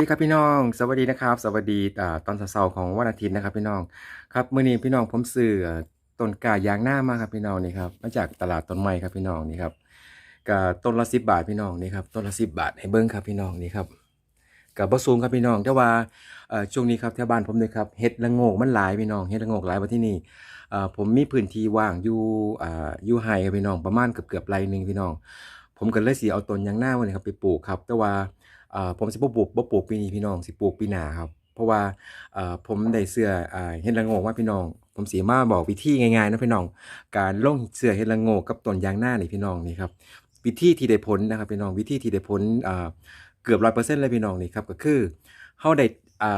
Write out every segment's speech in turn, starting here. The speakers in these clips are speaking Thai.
ดีครับพี่น้อง สวัสดีนะครับ สวัสดีตอนเช้าๆของวันอาทิตย์นะครับพี่น้องครับเมื้อนี้พี่น้องผมซื้อต้นกายางหน้ามาครับพี่น้องนี่ครับมาจากตลาดต้นไม้ครับพี่น้องนี่ครับก็ต้นละ10บาทพี่น้องนี่ครับต้นละ10บาทให้เบิ่งครับพี่น้องนี่ครับก็บ่สูงครับพี่น้องแต่ว่าช่วงนี้ครับแถวบ้านผมนี่ครับเห็ดละโงกมันหลายพี่น้องเห็ดละโงกหลายมาที่นี่ผมมีพื้นที่ว่างอยู่อยู่ไร่ครับพี่น้องประมาณเกือบๆไร่หนึงพี่น้อง ผมก็เลยสิเอาต้นยางหน้ามานี่ครับไปปลูกครับ แต่ว่า ผมสิบ่ปลูกบ่ปลูกปีนี้พี่น้องสิปลูกปีหน้าครับ เพราะว่าผมได้เสื้อเฮ็ดละโงกมาพี่น้อง ผมสิมาบอกวิธีง่ายๆนะพี่น้อง การลงเสื้อเฮ็ดละโงกกับต้นยางหน้านี่พี่น้องนี่ครับวิธีที่ได้ผลนะครับพี่น้องวิธีที่ได้ผลเกือบ100%เปอร์เซ็นต์เลยพี่น้องนี่ครับก็คือเฮาได้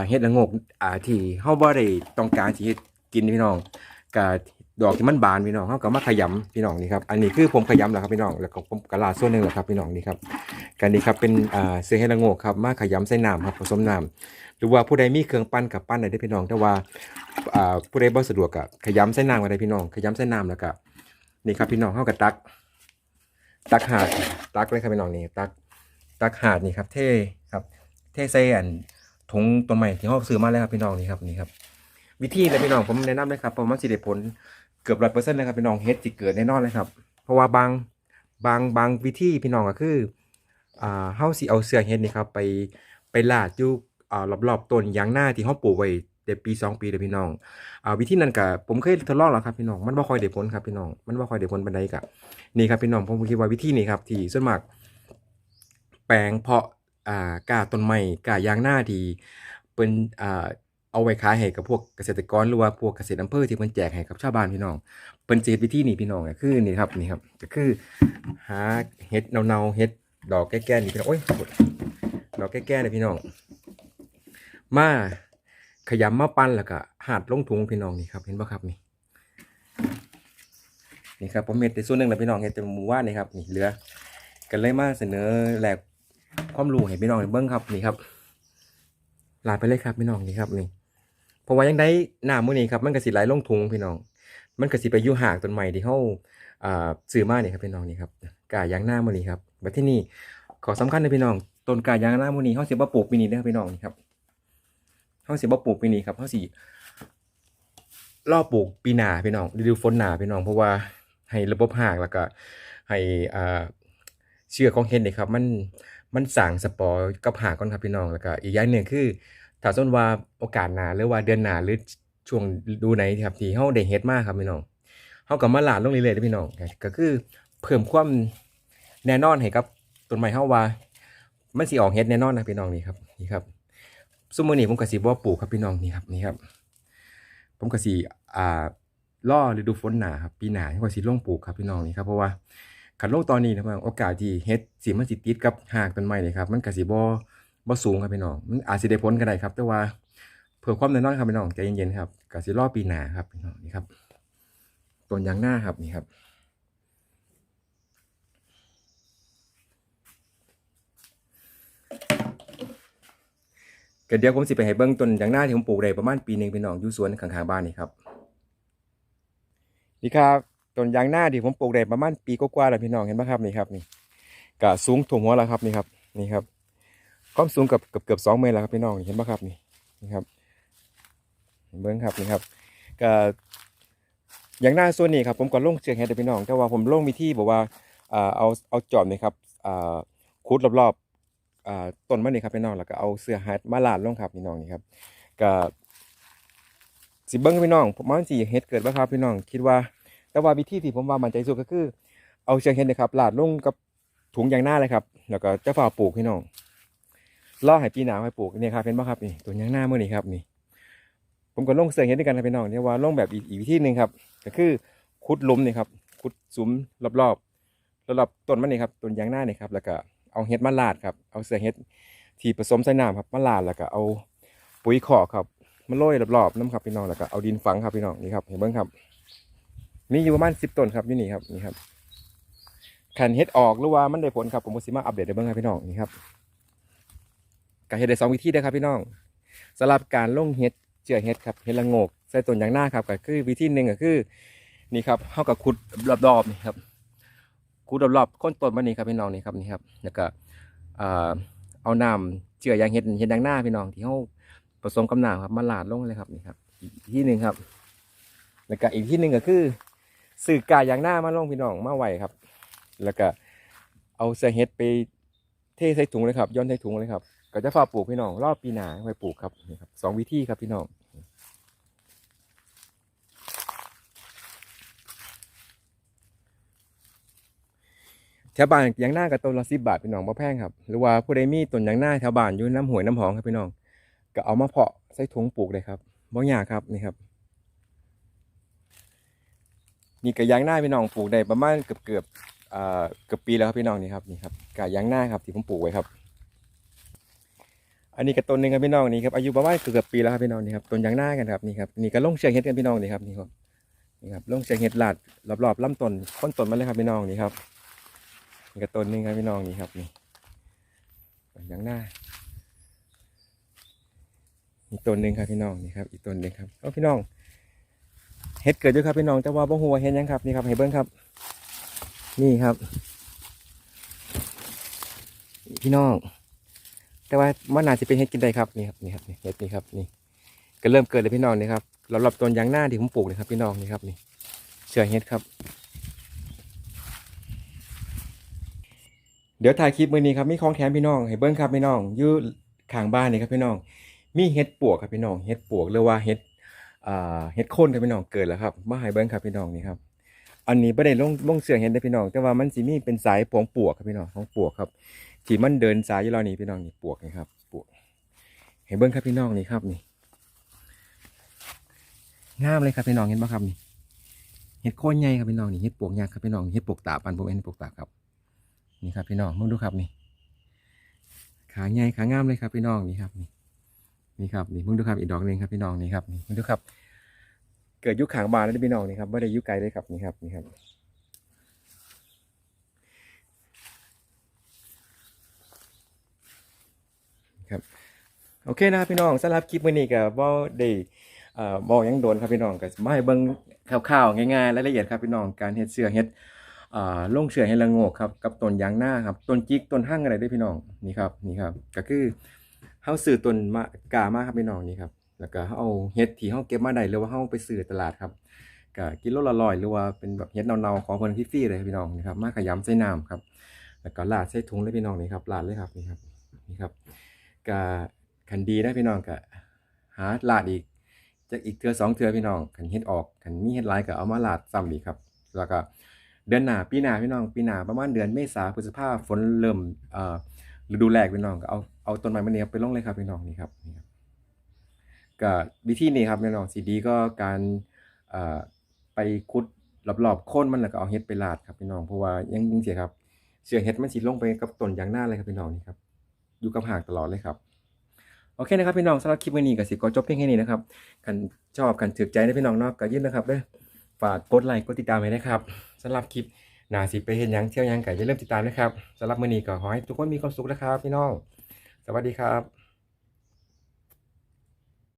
เฮ็ดละโงกที่เฮาบ่ได้ต้องการสิเฮ็ดกินพี่น้องก็ ดอกที่มันบานพี่น้องเฮาก็มาขยำพี่น้องนี่ครับอันนี้คือผมขยำแล้วครับพี่น้องแล้วก็ผมกะลาส่วนหนึ่งแหละครับพี่น้องนี่ครับกันนี้ครับเป็นอ่าเสื้อเฮดละโงกครับมาขยำใส่น้ำครับผสมน้ำหรือว่าผู้ใดมีเครื่องปั้นกับปั้นอะได้เด้พี่น้องแต่ว่าอ่าผู้ใดบ่สะดวกก็ขยำใส่น้ำก็ได้พี่น้อง ขยำใส่น้ำแล้วก็นี่ครับพี่น้องเฮาก็ตัก ตักหาดตักเลยครับพี่น้องนี่ตักตักหาดนี่ครับเท่ครับ เท่ใส่อันถุงตัวใหม่ที่เฮาซื้อมาแล้วครับพี่น้องนี่ครับนี่ครับ วิธีเลยพี่น้องผมแนะนำเลยครับเพราะมันสิได้ผลเกือบ100%เปอร์เซ็นต์เลยครับพี่น้องเฮ็ดสิเกิดแน่นอนเลยครับ เพราะว่าบางบางบางวิธีพี่น้องก็คืออ่าเฮาสิเอาเสื้อเฮ็ดนี่ครับไปไปลาดอยู่อ่ารอบๆต้นยางหน้าที่เฮาปลูกไว้ได้ปีสองปีเด้อพี่น้องอ่าวิธีนั้นก็ผมเคยทดลองแล้วครับพี่น้องมันบ่ค่อยได้ผลครับพี่น้องมันบ่ค่อยได้ผลปานใดก็นี่ครับพี่น้องผมคิดว่าวิธีนี้ครับที่ส่วนมากแปลงเพาะอ่ากาต้นไม้กายางหน้าที่เปิ้นอ่า เอาไว้ขายให้กับพวกเกษตรกรหรือว่าพวกเกษตรอำเภอที่เพิ่นแจกให้กับชาวบ้านพี่น้องเปิ้นสิเฮ็ดวิธีนี้พี่น้องก็คือนี่ครับนี่ครับก็คือหาเฮ็ดเนาๆเฮ็ดดอกแก้ๆนี่พี่น้องโอ้ยดอกแก้ๆเลยพี่น้อง มาขยำมาปั้นแล้วก็หาดลงถุงพี่น้องนี่ครับเห็นป่ะครับนี่นี่ครับผมเห็ดในส่วนหนึ่งแล้วพี่น้องเห็ดแต่หมู่ว่านนี่ครับนี่เหลือกันเลยมาเสนอแหลกความรู้ให้พี่น้องเบิ้งครับนี่ครับลาไปเลยครับพี่น้องนี่ครับนี่ ราะว่ายังได้หน้ามื้อนี้ครับมันก็สิไหลลงถุงพี่น้อง มันก็สิไปอยู่หากต้นใหม่ที่เฮาอ่าซื้อมาเนี่ครับพี่น้องนี่ครับกายางหน้ามื้อนี้ครับบัดที่นี่ขอสำคัญนะพี่น้องต้นกายางหน้ามื้อนี้เฮาสิบ่ปลูกปีนี้เด้อพี่น้องนี่ครับเฮาสิบ่ปลูกปีนี้ครับเฮาสิรอปลูกปีหน้าพี่น้องฤดูฝนหน้าพี่น้องเพราะว่าให้ระบบหากแล้วก็ให้อ่าเชื้อของเห็ดนี่ครับ มันมันสร้างสปอร์กับหากก่อนครับพี่น้องแล้วก็อีกอย่างหนึ่งคือ ถ้าสมมติว่าโอกาสหนาหรือว่าเดือนหนาหรือช่วงดูไหนครับที่เฮาได้เฮ็ดมากครับพี่น้องเฮาก็มาลาดลงเรื่อยๆพี่น้องก็คือเพิ่มความแน่นอนให้กับต้นไม้เฮาว่า มันสิออกเฮ็ดแน่นอนนะพี่น้องนี่ครับนี่ครับซุมื้อนี้ผมก็สิบ่ปลูกครับพี่น้องนี่ครับนี่ครับ ผมก็สิอ่ารอฤดูฝนหนาครับปีหน้าผมก็สิลงปลูกครับพี่น้องนี่ครับเพราะว่าคันลงตอนนี้นะครับโอกาสที่เฮ็ดสิมันสิติดกับหากต้นไม้นี่ครับ มันก็สิบ่ บ่สูงครับพี่น้องมันอาจสิได้ผลก็ได้ครับ แต่ว่าเพื่อความแน่นอนครับพี่น้องใจเย็นๆครับกสิรอปีหน้าครับพี่น้องนี่ครับต้นยางหน้าครับนี่ครับก็เดี๋ยวผมสิไปให้เบิ่งต้นยางหน้าที่ผมปลูกได้ประมาณปีหนึ่งพี่น้องอยู่สวนข้างๆบ้านนี่ครับนี่ครับต้นยางหน้าที่ผมปลูกได้ประมาณปีกว่าๆแล้วพี่น้องเห็นไหมครับนี่ครับนี่ก็สูงถ่วมหัวแล้วครับนี่ครับนี่ครับ ความสูงเกับเกือบเกือบสองเมตรแล้วครับพี่น้องเห็นปะครับนี่นี่ครับเบิ้งครับนี่ครับก็อย่างหน้าส่วนนี้ครับผมก็ลงเชือกเฮ็ดให้พี่น้อง แต่ว่าผมลงมีที่บอกว่าเอาเอาจอบนี่ครับอ่าขุดรอบๆต้นมันนี่ครับพี่น้องแล้วก็เอาเสื้อฮัดมาลาดลงครับพี่น้องนี่ครับก็สิเบิ้งพี่น้องผมว่ามันสิเฮ็ดเกิดบ่ครับพี่น้องคิดว่า แต่ว่าวิธีที่ผมว่ามันใจสุดก็คือ เอาเชือกเฮ็ดนะครับลาดลงกับถุงยางหน้าเลยครับแล้วก็จะฝ่าปลูกพี่น้อง ล่อให้ปีหนาให้ปลูกเนี่ยครับเป็นบ่ครับนี่ตัวยางหน้าเมื่อนี้ครับนี่ ผมก็ลงเสือเห็นด้วยกันครับพี่น้องเนี่ยว่าลงแบบอีกวิธีหนึ่งครับ ก็คือขุดลุมนี่ครับขุดสุมรอบๆรอบๆต้นมันนี่ครับต้นยางหน้านี่ครับแล้วก็เอาเห็ดมาลาดครับเอาเสือเห็ดที่ผสมใส่น้ำครับมาลาดแล้วก็เอาปุ๋ยขอกครับมาโรยรอบๆน้ำครับพี่น้องแล้วก็เอาดินฝังครับพี่น้องนี่ครับเห็นเบิ้งครับมีอยู่ประมาณสิบต้นครับอยู่นี่ครับนี่ครับขันเห็ดออกหรือว่ามันได้ผลครับผมก็สิมาอัปเดตให้เบิ้งครับพี่น้องนี่ครับ ก็เฮ็ดได้สองวิธีเด้ครับพี่น้องสำหรับการลงเฮ็ดเจือเฮ็ดครับเฮ็ดละงกใส่ต้นยางหน้าครับก็คือวิธีหนึ่งก็คือนี่ครับเฮากับขุดรอบๆนี่ครับขุดรอบๆก้นต้นมันนี่ครับพี่น้องนี่ครับนี่ครับแล้วก็เอาน้ำเจือยางเห็ดเห็ดยางหน้าพี่น้องที่เขาผสมกับน้ำครับมาลาดลงเลยครับนี่ครับอีกที่หนึ่งครับ แล้วก็อีกที่หนึ่งก็คือสื่อกายางหน้ามาลงพี่น้องมาไหวครับ แล้วก็เอาเสเห็ดไปเทใส่ถุงเลยครับย้อนใส่ถุงเลยครับ ก็จะฝาปลูกพี่น้องรอบปีหนาไว้ปลูกครับนี่ครับสองวิธีครับพี่น้องแถวบ้านยางหน้ากับต้นละสิบบาทพี่น้องบ่แพงครับ หรือว่าผู้ใดมีต้นยางหน้าแถวบ้านอยู่น้ำหวยน้ำหองครับพี่น้อง ก็เอามาเพาะใส่ถุงปลูกเลยครับบ่ยากครับนี่ครับนี่ก็ยางหน้าพี่น้องปลูกได้ประมาณเกือบเกือบๆอ่าเกือบปีแล้วครับพี่น้องนี่ครับนี่ครับกายางหน้าครับที่ผมปลูกไว้ครับ อันนี้ก็ต้นหนึ่งครับพี่น้องนี่ครับอายุประมาณเกือบปีแล้วครับพี่น้องนี่ครับต้นยางหน้ากันครับนี่ครับนี่ก็ลงเชือกเห็ดกันพี่น้องนี่ครับนี่ครับนี่ครับลงเชือกเห็ดลาดรอบๆลำต้นต้นต้นมันเลยครับพี่น้องนี่ครับนี่ก็ต้นหนึ่งครับพี่น้องนี่ครับนี่ต้นยางหน้าอีกต้นหนึ่งครับพี่น้องนี่ครับอีกต้นหนึ่งครับเอาพี่น้องเห็ดเกิดด้วยครับพี่น้องแต่ว่าบ่หัวเห็ดยังครับนี่ครับให้เบิ้งครับ นี่ครับ พี่น้อง แต่ว่ามันน่าจะเป็นเห็ดกินได้ครับนี่ครับนี่ครับนี่เห็ดนี่ครับนี่ก็เริ่มเกิดเลยพี่น้องนี่ครับเราหลับต้นยางหน้าที่ผมปลูกเลยครับพี่น้องนี่ครับนี่เชื่อเห็ดครับเดี๋ยวถ่ายคลิปมือนี้ครับมีของแถมพี่น้องให้เบิ้งครับพี่น้องอยู่ข้างบ้านนี่ครับพี่น้อง มีเห็ดปวกครับพี่น้องเห็ดปวกหรือว่าเห็ดอ่าเห็ดโคนครับพี่น้องเกิดแล้วครับมาให้เบิ้งครับพี่น้องนี่ครับอันนี้ไม่ได้ลงลงเสือเห็ดได้พี่น้อง แต่ว่ามันสิมีเป็นสายปวงปวกครับพี่น้องของปวกครับ ที่มันเดินสายอยู่แล้วนี่พี่น้องนี่ปวกนี่ครับปวกให้เบิ้งครับพี่น้องนี่ครับนี่งามเลยครับพี่น้องเห็นไหมครับนี่เห็ดโคนใหญ่ครับพี่น้องนี่เห็ดปวกยักษ์ครับพี่น้องเห็ดปวกตาปันผมเห็นปวกตาครับนี่ครับพี่น้องมองดูครับนี่ขาใหญ่ขางามเลยครับพี่น้องนี่ครับนี่นี่ครับนี่มึงดูครับอีกดอกหนึ่งครับพี่น้องนี่ครับนี่มึงดูครับ เกิดยุคขางบานแล้วพี่น้องนี่ครับไม่ได้ยุคไกลเลยครับนี่ครับนี่ครับ ครับโอเคนะครับพี่น้องสำหรับคลิปมื้อนี้ก็บ่ได้เอ่อบอกยังโดนครับพี่น้องก็มาให้เบิ่งคร่าวๆง่ายๆรายละเอียดครับพี่น้องการเฮ็ดเสื้อเฮ็ดอ่าลงเชือให้ละโงกครับกับต้นยางหน้าครับต้นจิกต้นหั่งอะไรด้วยพี่น้องนี่ครับนี่ครับก็คือเฮาซื้อต้นมะกามาครับพี่น้องนี่ครับแล้วก็เฮาเอาเห็ดที่เฮาเก็บมาได้หรือว่าเฮาไปซื้อตลาดครับก็กิโลละร้อยหรือว่าเป็นแบบเห็ดเนาๆของเพิ่นฟรีๆเลยครับพี่น้องนี่ครับมาขยำใส่น้ำครับแล้วก็ราดใส่ถุงเลยพี่น้องนี่ครับราดเลยครับนี่ครับนี่ครับ ก็คันดีนะพี่น้องก็หาราดอีกจากอีกเทือสองเทือพี่น้องคันเฮ็ดออกคันมีเฮ็ดลายก็เอามาราดซ้ำอีกครับ แล้วก็เดือนหน้าปีหน้าพี่น้องปีหน้าประมาณเดือนเมษาพฤษภาฝนเริ่มเอ่อฤดูแล้งพี่น้องก็เอาเอาต้นไม้มาเนี่ยไปลงเลยครับพี่น้องนี่ครับนี่ครับก็วิธีนี้ครับพี่น้องสีดีก็การเอ่อไปขุดรอบๆโค่นมันแล้วก็เอาเห็ดไปลาดครับพี่น้องเพราะว่ายังยังเสียครับเชื้อเห็ดมันสิลงไปกับต้นยางหน้าเลยครับพี่น้องนี่ครับ อยู่กับหากตลอดเลยครับ โอเคนะครับพี่น้องสำหรับคลิปวันนี้ก็สิก็จบเพียงแค่นี้นะครับกันชอบกันถือใจนะพี่น้องเนาะก็ยื่นนะครับเด้อฝากกดไลค์กดติดตามให้นะครับสำหรับคลิปหนาสิไปเห็นยังเที่ยวยังไก่จะเริ่าลืมติดตามนะครับสำหรับมื้อนี้ก็ขอให้ทุกคนมีความสุขนะครับ พี่น้อง สวัสดีครับ